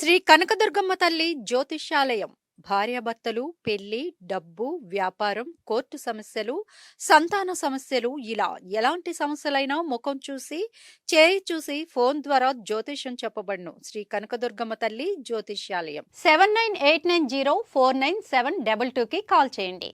శ్రీ కనకదుర్గమ్మ తల్లి జ్యోతిష్యాలయం. భార్యాభర్తలు పెళ్ళి డబ్బు వ్యాపారం కోర్టు సమస్యలు సంతాన సమస్యలు ఇలా ఎలాంటి సమస్యలైనా ముఖం చూసి చేయి చూసి ఫోన్ ద్వారా జ్యోతిష్యం చెప్పబడును. శ్రీ కనకదుర్గమ్మ తల్లి జ్యోతిష్యాలయం. Seven nine eight nine zero four nine seven double టూకి కాల్ చేయండి.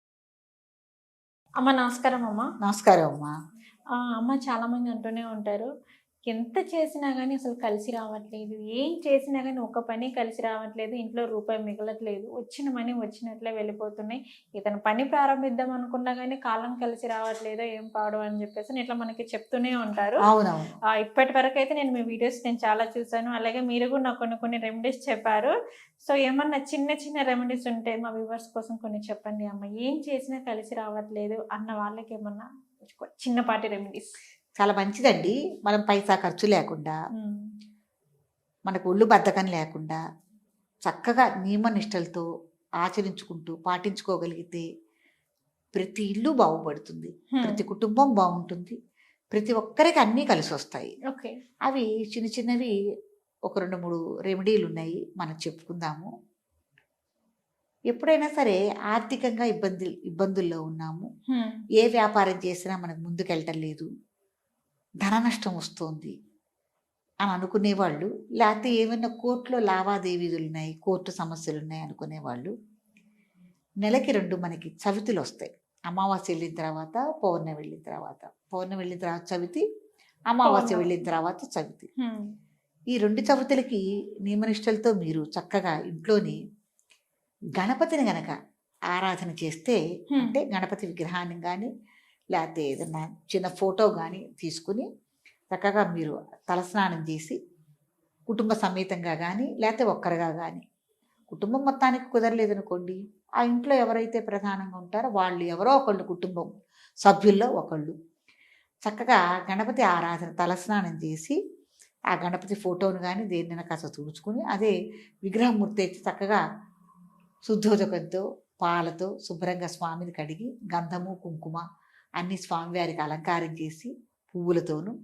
అమ్మ నమస్కారం అమ్మ. నమస్కారం అమ్మా. ఆ, అమ్మ చాలా మంది అంటూనే ఉంటారు. ఎంత చేసినా కానీ అసలు కలిసి రావట్లేదు. ఏం చేసినా కానీ ఒక పని కలిసి రావట్లేదు. ఇంట్లో రూపాయి మిగలట్లేదు. వచ్చిన మనీ వచ్చినట్లే వెళ్ళిపోతున్నాయి. ఇతను పని ప్రారంభిద్దాం అనుకున్నా కానీ కాలం కలిసి రావట్లేదు? ఏం పాడు అని చెప్పేసి ఇట్లా మనకి చెప్తూనే ఉంటారు. ఇప్పటి వరకు అయితే నేను మీ వీడియోస్ నేను చాలా చూసాను. అలాగే మీరు కూడా నాకు కొన్ని కొన్ని రెమెడీస్ చెప్పారు. సో ఏమన్నా చిన్న చిన్న రెమెడీస్ ఉంటే మా వ్యూవర్స్ కోసం కొన్ని చెప్పండి అమ్మ. ఏం చేసినా కలిసి రావట్లేదు అన్న వాళ్ళకి ఏమన్నా చిన్నపాటి రెమెడీస్ చాలా మంచిదండి. మనం పైసా ఖర్చు లేకుండా మనకు ఒళ్ళు బద్ధకం లేకుండా చక్కగా నియమనిష్టలతో ఆచరించుకుంటూ పాటించుకోగలిగితే ప్రతి ఇల్లు బాగుపడుతుంది. ప్రతి కుటుంబం బాగుంటుంది. ప్రతి ఒక్కరికి అన్నీ కలిసి వస్తాయి ఓకే. అవి చిన్న చిన్నవి ఒక రెండు మూడు రెమెడీలు ఉన్నాయి. మనం చెప్పుకుందాము. ఎప్పుడైనా సరే ఆర్థికంగా ఇబ్బంది ఇబ్బందుల్లో ఉన్నాము. ఏ వ్యాపారం చేసినా మనకు ముందుకెళ్ళటం లేదు. ధన నష్టం వస్తుంది అని అనుకునేవాళ్ళు లేకపోతే ఏమైనా కోర్టులో లావాదేవీలు ఉన్నాయి కోర్టు సమస్యలు ఉన్నాయి అనుకునేవాళ్ళు. నెలకి రెండు మనకి చవితులు వస్తాయి. అమావాస్య వెళ్ళిన తర్వాత పౌర్ణమి వెళ్ళిన తర్వాత. పౌర్ణమి వెళ్ళిన తర్వాత చవితి అమావాస్య. వెళ్ళిన తర్వాత చవితి. ఈ రెండు చవితులకి నియమనిష్టలతో మీరు చక్కగా ఇంట్లోని గణపతిని గనక ఆరాధన చేస్తే. అంటే గణపతి విగ్రహాన్ని కానీ లేకపోతే ఏదన్నా చిన్న ఫోటో కానీ తీసుకుని చక్కగా మీరు తలస్నానం చేసి కుటుంబ సమేతంగా కానీ లేకపోతే ఒక్కరిగా కానీ కుటుంబం మొత్తానికి కుదరలేదనుకోండి ఆ ఇంట్లో ఎవరైతే ప్రధానంగా ఉంటారో వాళ్ళు ఎవరో ఒకళ్ళు కుటుంబం సభ్యుల్లో ఒకళ్ళు చక్కగా గణపతి ఆరాధన తలస్నానం చేసి ఆ గణపతి ఫోటోను కానీ దేనినైనా కాస్త తుడుచుకుని అదే విగ్రహం మూర్తి అయితే చక్కగా శుద్ధోదకంతో పాలతో శుభ్రంగా స్వామిని కడిగి గంధము కుంకుమ అన్ని స్వామివారికి అలంకారం చేసి పువ్వులతోనూ.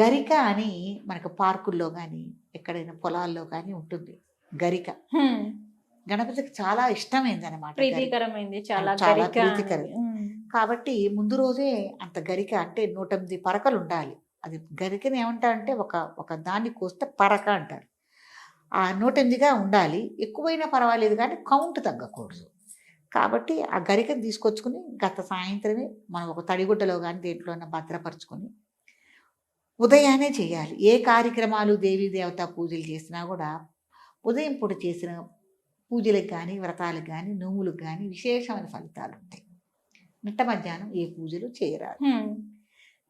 గరిక అని మనకు పార్కుల్లో కానీ ఎక్కడైనా పొలాల్లో కానీ ఉంటుంది. గరిక. గణపతికి చాలా ఇష్టమైంది అనమాట ప్రీతికరమైంది చాలా చాలా. ప్రీతికరం. కాబట్టి ముందు రోజే అంత గరిక అంటే నూట ఎనిమిది పరకలు ఉండాలి. అది గరికని ఏమంటారంటే ఒక ఒక దాన్ని కోస్తే పరక అంటారు. ఆ నూట ఎనిమిదిగా ఉండాలి. ఎక్కువైనా పర్వాలేదు కానీ కౌంట్ తగ్గకూడదు. కాబట్టి ఆ గరికని తీసుకొచ్చుకుని గత సాయంత్రమే మనం ఒక తడిగుడ్డలో కానీ దేంట్లోనే భద్రపరుచుకొని ఉదయాన్నే చేయాలి. ఏ కార్యక్రమాలు దేవీ దేవతా పూజలు చేసినా కూడా ఉదయం పూట చేసిన పూజలకు కానీ వ్రతాలకు కానీ నోములకు కానీ విశేషమైన ఫలితాలు ఉంటాయి. మిట్ట మధ్యాహ్నం ఏ పూజలు చేయరాదు.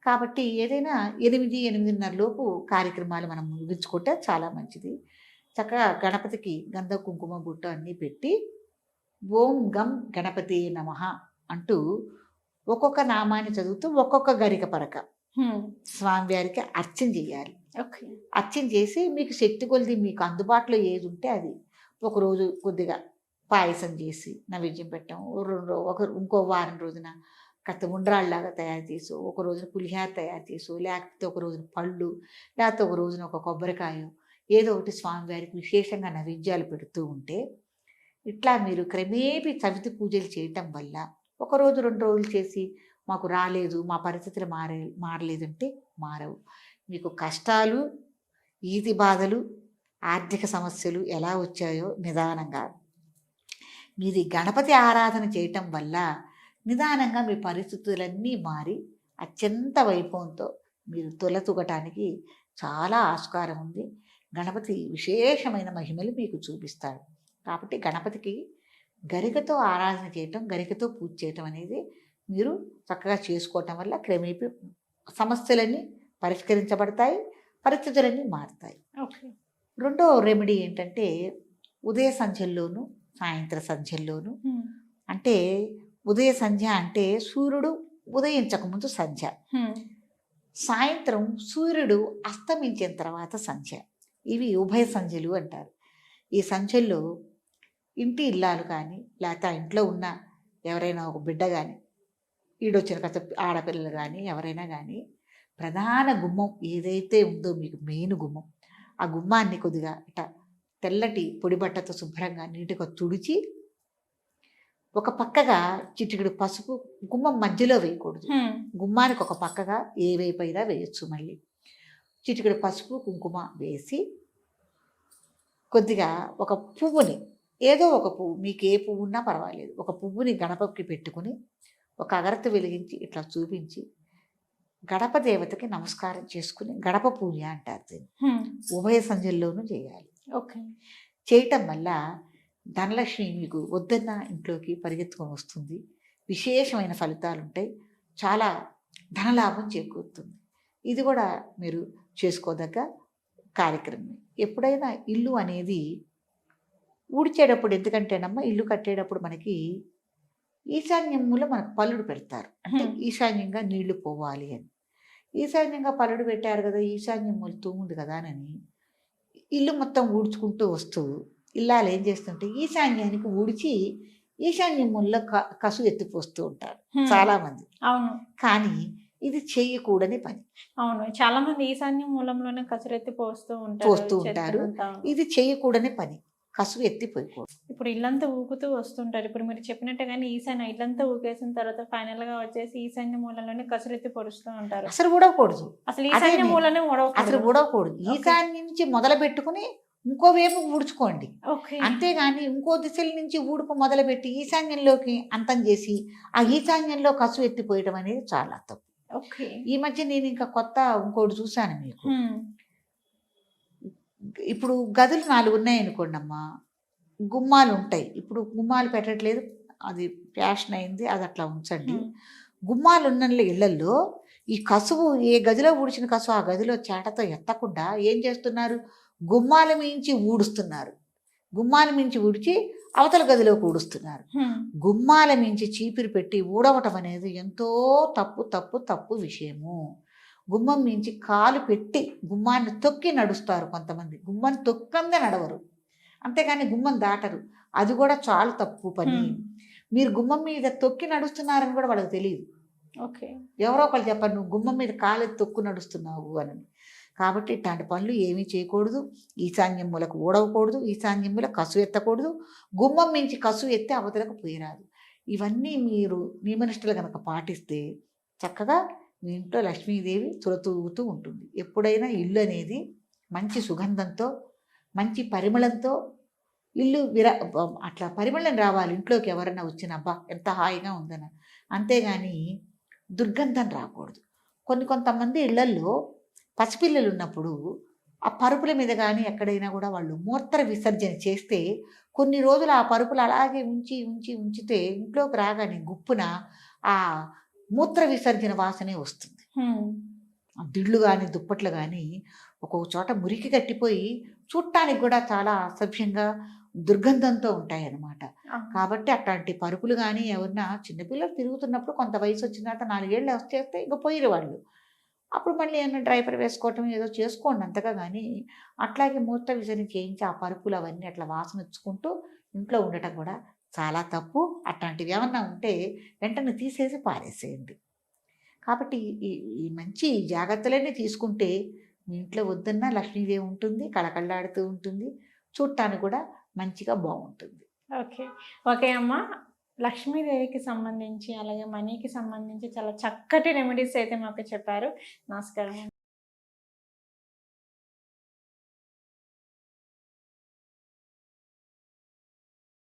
కాబట్టి ఏదైనా ఎనిమిది ఎనిమిదిన్నర లోపు కార్యక్రమాలు మనం ముగించుకుంటే చాలా మంచిది. చక్కగా గణపతికి గంధ కుంకుమ బుట్ట అన్నీ పెట్టి ఓం గం గణపతి నమః అంటూ ఒక్కొక్క నామాన్ని చదువుతూ ఒక్కొక్క గరిక పరక ఉమ్. స్వామివారికి అర్చన చేయాలి. ఓకే అర్చన చేసి మీకు శక్తి కొలిది మీకు అందుబాటులో ఏది ఉంటే అది. ఒకరోజు కొద్దిగా పాయసం చేసి నైవేద్యం పెట్టాం. రెండు ఒక ఇంకో వారం రోజున కత్త ఉండ్రాళ్ళలాగా తయారు చేసి ఒక రోజున పులిహార తయారు చేసి లేకపోతే ఒక రోజున పళ్ళు లేకపోతే ఒక రోజున ఒక కొబ్బరికాయ ఏదో ఒకటి స్వామివారికి విశేషంగా నైవేద్యాలు పెడుతూ ఉంటే ఇట్లా మీరు క్రమేపీ చవితి పూజలు చేయటం వల్ల ఒక రోజు రెండు రోజులు చేసి మాకు రాలేదు మా పరిస్థితులు మారే మారలేదంటే మారవు. మీకు కష్టాలు ఈతి బాధలు ఆర్థిక సమస్యలు ఎలా వచ్చాయో నిదానంగా మీది గణపతి ఆరాధన చేయటం వల్ల నిదానంగా మీ పరిస్థితులన్నీ మారి అత్యంత వైభవంతో మీరు తులతూగటానికి చాలా ఆస్కారం ఉంది. గణపతి విశేషమైన మహిమలు మీకు చూపిస్తాడు. కాబట్టి గణపతికి గరికతో ఆరాధన చేయటం గరికతో పూజ చేయటం అనేది మీరు చక్కగా చేసుకోవటం వల్ల క్రమేపీ సమస్యలన్నీ పరిష్కరించబడతాయి పరిస్థితులన్నీ మారుతాయి. రెండో రెమెడీ ఏంటంటే ఉదయ సంధ్యల్లోనూ సాయంత్ర సంధ్యల్లోనూ. అంటే ఉదయ సంధ్య అంటే సూర్యుడు ఉదయించకముందు సంధ్య. సాయంత్రం సూర్యుడు అస్తమించిన తర్వాత సంధ్య. ఇవి ఉభయ సంధ్యలు అంటారు. ఈ సంధ్యల్లో ఇంటి ఇల్లాలు కానీ లేకపోతే ఆ ఇంట్లో ఉన్న ఎవరైనా ఒక బిడ్డ కానీ ఈడొచ్చిన కథ ఆడపిల్లలు కానీ ఎవరైనా కానీ ప్రధాన గుమ్మం ఏదైతే ఉందో మీకు మెయిన్ గుమ్మం ఆ గుమ్మాన్ని కొద్దిగా ఇట్లా తెల్లటి పొడి బట్టతో శుభ్రంగా నీటిగా తుడిచి ఒక పక్కగా చిటికెడు పసుపు గుమ్మం మధ్యలో వేయకూడదు. గుమ్మానికి ఒక పక్కగా ఏ వైపైనా వేయొచ్చు మళ్ళీ చిటికెడు పసుపు కుంకుమ వేసి కొద్దిగా ఒక పువ్వుని ఏదో ఒక పువ్వు మీకు ఏ పువ్వు ఉన్నా పర్వాలేదు. ఒక పువ్వుని గణపకి పెట్టుకుని ఒక అగరత్తి వెలిగించి ఇట్లా చూపించి గడప దేవతకి నమస్కారం చేసుకుని గడప పూజ అంటారు దీన్ని. ఉభయ సంధ్యల్లోనూ చేయాలి. ఓకే. చేయటం వల్ల ధనలక్ష్మి మీకు వద్దన్న ఇంట్లోకి పరిగెత్తుకొని వస్తుంది. విశేషమైన ఫలితాలు ఉంటాయి చాలా ధనలాభం చేకూరుతుంది. ఇది కూడా మీరు చేసుకోదగ్గ కార్యక్రమం ఎప్పుడైనా ఇల్లు అనేది ఊడ్చేటప్పుడు ఎందుకంటేనమ్మా ఇల్లు కట్టేటప్పుడు మనకి ఈశాన్యం మూల మనకు పల్లుడు పెడతారు. అంటే. ఈశాన్యంగా నీళ్ళు పోవాలి అని. ఈశాన్యంగా పల్లుడు పెట్టారు కదా ఈశాన్యం మూల తూముంది కదా అని ఇల్లు మొత్తం ఊడ్చుకుంటూ వస్తూ ఇల్లాలు ఏం చేస్తుంటే ఈశాన్యానికి ఊడ్చి ఈశాన్యం కసు ఎత్తిపోస్తూ ఉంటారు. చాలా మంది అవును. కానీ ఇది చేయకూడని పని. అవును. చాలా మంది ఈశాన్య మూలంలోనే కసరెత్తి పోస్తూ ఉంటారు పోస్తూ ఉంటారు. ఇది చేయకూడని పని. కసు ఎత్తిపోయకూడదు ఇప్పుడు ఇల్లంతా ఊగుతూ వస్తుంటారు. ఇప్పుడు మీరు చెప్పినట్టుగానే ఈశాన్య ఇల్లంతా ఊగేసిన తర్వాత ఫైనల్గా వచ్చేసి ఈశాన్య మూలంలోనే కసరెత్తి పొడుస్తూ ఉంటారు. అసలు ఊడకూడదు. అసలు ఈశాన్య మూలనే అసలు ఊడవకూడదు. ఈశాన్యం నుంచి మొదలు పెట్టుకుని ఇంకో వైపు ఊడ్చుకోండి. అంతేగాని ఇంకో దిశల నుంచి ఊడుపు మొదలుపెట్టి ఈశాన్యంలోకి అంతం చేసి ఆ ఈశాన్యంలో కసు ఎత్తిపోయడం అనేది చాలా తప్పు. ఓకే. ఈ మధ్య నేను ఇంకా కొత్త ఇంకోటి చూశాను మీకు. ఇప్పుడు గదులు నాలుగు ఉన్నాయి అనుకోండి అమ్మా గుమ్మాలు ఉంటాయి. ఇప్పుడు గుమ్మాలు పెట్టట్లేదు అది ఫ్యాషన్ అయింది అది అట్లా ఉంచండి. గుమ్మాలు ఉన్న ఇళ్ళలో ఈ కసువు ఏ గదిలో ఊడ్చిన కసువు ఆ గదిలో చేటతో ఎత్తకుండా ఏం చేస్తున్నారు? గుమ్మాల మించి ఊడుస్తున్నారు. గుమ్మాల మించి ఊడ్చి అవతల గదిలోకి ఊడుస్తున్నారు. గుమ్మాల మించి చీపిరి పెట్టి ఊడవటం అనేది ఎంతో తప్పు తప్పు తప్పు విషయము. గుమ్మం మించి కాలు పెట్టి గుమ్మాన్ని తొక్కి నడుస్తారు కొంతమంది. గుమ్మాన్ని తొక్కందే నడవరు. అంతేగాని గుమ్మం దాటరు. అది కూడా చాలా తప్పు పని. మీరు గుమ్మం మీద తొక్కి నడుస్తున్నారని కూడా వాళ్ళకి తెలియదు. ఓకే. ఎవరో ఒకళ్ళు చెప్పండి నువ్వు గుమ్మం మీద కాలు తొక్కు నడుస్తున్నావు అని. కాబట్టి ఇట్లాంటి పనులు ఏమీ చేయకూడదు. ఈశాన్యం మూలకు ఊడవకూడదు. ఈశాన్యం మూల కసు ఎత్తకూడదు. గుమ్మం మించి కసు ఎత్తే అవతలకు పోయిరాదు. ఇవన్నీ మీరు నియమనిష్టలు కనుక పాటిస్తే చక్కగా మీ ఇంట్లో లక్ష్మీదేవి తులతూగుతూ ఉంటుంది. ఎప్పుడైనా ఇల్లు అనేది మంచి సుగంధంతో మంచి పరిమళంతో ఇల్లు విర అట్లా పరిమళం రావాలి. ఇంట్లోకి ఎవరైనా వచ్చిన అబ్బా ఎంత హాయిగా ఉందన అంతేగాని దుర్గంధం రాకూడదు. కొన్ని కొంతమంది ఇళ్ళల్లో పసిపిల్లలు ఉన్నప్పుడు ఆ పరుపుల మీద కానీ ఎక్కడైనా కూడా వాళ్ళు మూత్ర విసర్జన చేస్తే కొన్ని రోజులు ఆ పరుపులు అలాగే ఉంచి ఉంచి ఉంచితే ఇంట్లోకి రాగానే గుప్పున ఆ మూత్ర విసర్జన వాసనే వస్తుంది. దిళ్ళు కానీ దుప్పట్లు కానీ ఒక్కొక్క చోట మురికి కట్టిపోయి చూడటానికి కూడా చాలా అసభ్యంగా దుర్గంధంతో ఉంటాయి అన్నమాట. కాబట్టి అట్లాంటి పరుపులు కానీ ఎవరన్నా చిన్నపిల్లలు తిరుగుతున్నప్పుడు కొంత వయసు వచ్చిన తర్వాత నాలుగేళ్ళు వచ్చేస్తే ఇంకా పోయిరు వాళ్ళు. అప్పుడు మళ్ళీ ఏమైనా డ్రైపర్ వేసుకోవటం ఏదో చేసుకోండి అంతగా కానీ అట్లాగే మూత్ర విసర్జన చేయించి ఆ పరుపులు అవన్నీ అట్లా వాసన వచ్చుకుంటూ ఇంట్లో ఉండటం కూడా చాలా తప్పు అట్లాంటివి ఏమన్నా ఉంటే వెంటనే తీసేసి పారేసేయండి. కాబట్టి ఈ ఈ మంచి జాగ్రత్తలన్నీ తీసుకుంటే మీ ఇంట్లో వద్దన్నా లక్ష్మీదేవి ఉంటుంది కళకళలాడుతూ ఉంటుంది చూడటానికి కూడా మంచిగా బాగుంటుంది. ఓకే. ఓకే అమ్మ. లక్ష్మీదేవికి సంబంధించి అలాగే మనీకి సంబంధించి చాలా చక్కటి రెమెడీస్ అయితే మాకు చెప్పారు. నమస్కారం.